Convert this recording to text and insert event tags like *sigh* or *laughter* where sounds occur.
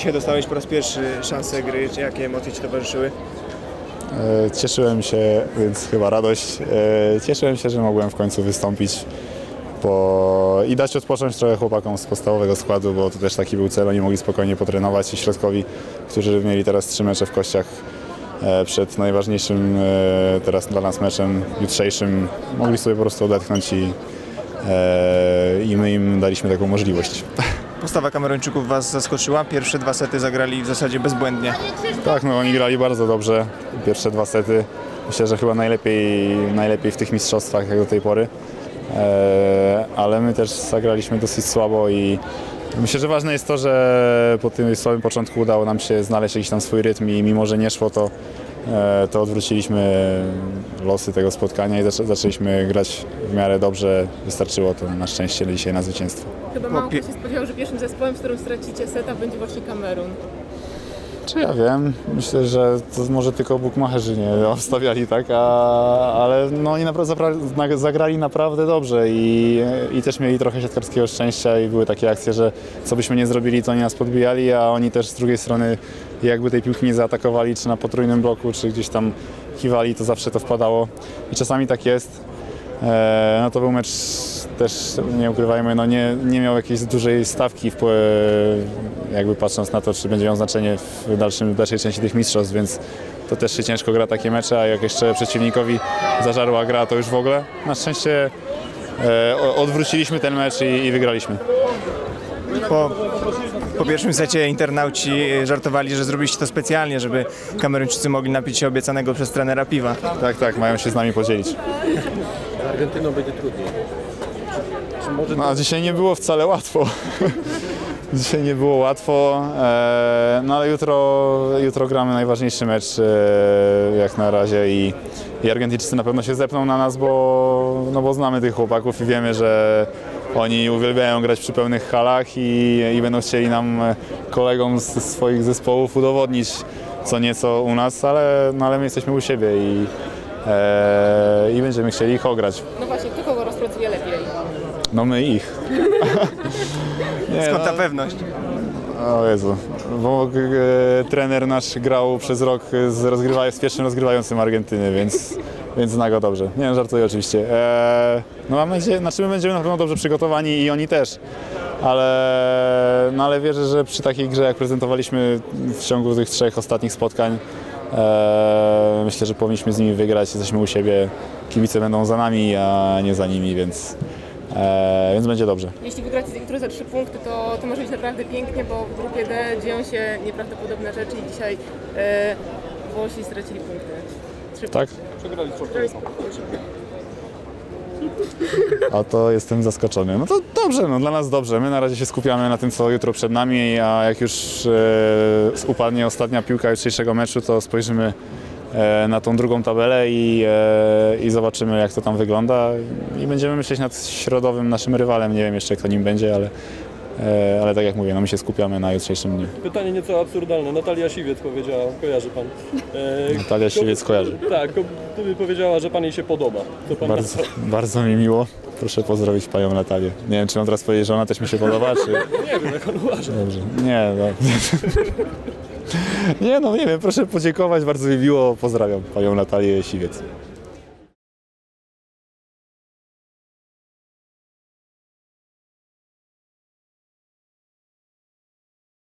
Dzisiaj dostałeś po raz pierwszy szansę gry. Jakie emocje Ci towarzyszyły? E, Cieszyłem się, więc chyba radość. E, Cieszyłem się, że mogłem w końcu wystąpić bo... i dać odpocząć trochę chłopakom z podstawowego składu, bo to też taki był cel. Oni mogli spokojnie potrenować i środkowi, którzy mieli teraz trzy mecze w kościach e, przed najważniejszym teraz dla nas meczem jutrzejszym, mogli sobie po prostu odetchnąć i, i my im daliśmy taką możliwość. *laughs* Postawa Kameruńczyków Was zaskoczyła. Pierwsze dwa sety zagrali w zasadzie bezbłędnie. Tak, no oni grali bardzo dobrze. Pierwsze dwa sety. Myślę, że chyba najlepiej, najlepiej w tych mistrzostwach jak do tej pory. Eee, ale my też zagraliśmy dosyć słabo i myślę, że ważne jest to, że po tym słabym początku udało nam się znaleźć jakiś tam swój rytm i mimo, że nie szło, to, e, to odwróciliśmy losy tego spotkania i zaczę, zaczęliśmy grać w miarę dobrze. Wystarczyło to na szczęście dzisiaj na zwycięstwo. Chyba mało kto się spodziewał, że pierwszym zespołem, z którym stracicie seta, będzie właśnie Kamerun. Czy ja wiem? Myślę, że to może tylko bukmacherzy nie obstawiali, tak? A, ale no oni naprawdę zagrali naprawdę dobrze i, i też mieli trochę siatkarskiego szczęścia i były takie akcje, że co byśmy nie zrobili, to oni nas podbijali, a oni też z drugiej strony jakby tej piłki nie zaatakowali, czy na potrójnym bloku, czy gdzieś tam kiwali, to zawsze to wpadało i czasami tak jest. E, no to był mecz też, nie ukrywajmy, no nie, nie miał jakiejś dużej stawki, w, po- jakby patrząc na to, czy będzie miał znaczenie w dalszym, dalszej części tych mistrzostw, więc to też się ciężko gra takie mecze, a jak jeszcze przeciwnikowi zażarła gra, to już w ogóle. Na szczęście e, odwróciliśmy ten mecz i, i wygraliśmy. Po, po pierwszym secie internauci żartowali, że zrobiliście to specjalnie, żeby Kameruńczycy mogli napić się obiecanego przez trenera piwa. Tak, tak, mają się z nami podzielić. Argentyną będzie trudniej. Czy może No, a dzisiaj nie było wcale łatwo. *laughs* Dzisiaj nie było łatwo, e, no ale jutro, jutro gramy najważniejszy mecz e, jak na razie i, i Argentyńczycy na pewno się zepną na nas, bo, no bo znamy tych chłopaków i wiemy, że oni uwielbiają grać przy pełnych halach i, i będą chcieli nam e, kolegom z swoich zespołów udowodnić co nieco u nas, ale, no, ale my jesteśmy u siebie i, e, będziemy chcieli ich ograć. No właśnie, kto kogo rozpracuje lepiej? No my ich. *laughs* Nie, Skąd ta no, pewność? o Jezu, bo e, trener nasz grał przez rok z, rozgrywa, z pierwszym rozgrywającym Argentyny, więc, więc zna go dobrze. Nie, żartuję oczywiście. E, no mam nadzieję, znaczy my będziemy na pewno dobrze przygotowani i oni też. Ale, no ale wierzę, że przy takiej grze, jak prezentowaliśmy w ciągu tych trzech ostatnich spotkań, myślę, że powinniśmy z nimi wygrać. Jesteśmy u siebie, kibice będą za nami, a nie za nimi, więc, e, więc będzie dobrze. Jeśli wygracie jutro za trzy punkty, to, to może być naprawdę pięknie, bo w grupie D dzieją się nieprawdopodobne rzeczy i dzisiaj e, Włosi stracili punkty. Trzy Tak? przegrali z punkty. A to jestem zaskoczony. No to dobrze, no dla nas dobrze. My na razie się skupiamy na tym, co jutro przed nami, a jak już e, upadnie ostatnia piłka jutrzejszego meczu, to spojrzymy e, na tą drugą tabelę i, e, i zobaczymy, jak to tam wygląda. I będziemy myśleć nad środowym naszym rywalem. Nie wiem jeszcze, kto nim będzie, ale, ale tak jak mówię, no my się skupiamy na jutrzejszym dniu. Pytanie nieco absurdalne. Natalia Siwiec powiedziała, kojarzy pan. E, Natalia Siwiec kojarzy. Tak, powiedziała, że pan jej się podoba. Bardzo, *laughs* bardzo mi miło. Proszę pozdrowić panią Natalię. Nie wiem, czy mam teraz powiedzieć, że ona też mi się podoba, czy... *laughs* Nie wiem, jak on uważa. Dobrze. Nie, no. *laughs* Nie no, nie wiem, proszę podziękować, bardzo mi miło. Pozdrawiam panią Natalię Siwiec.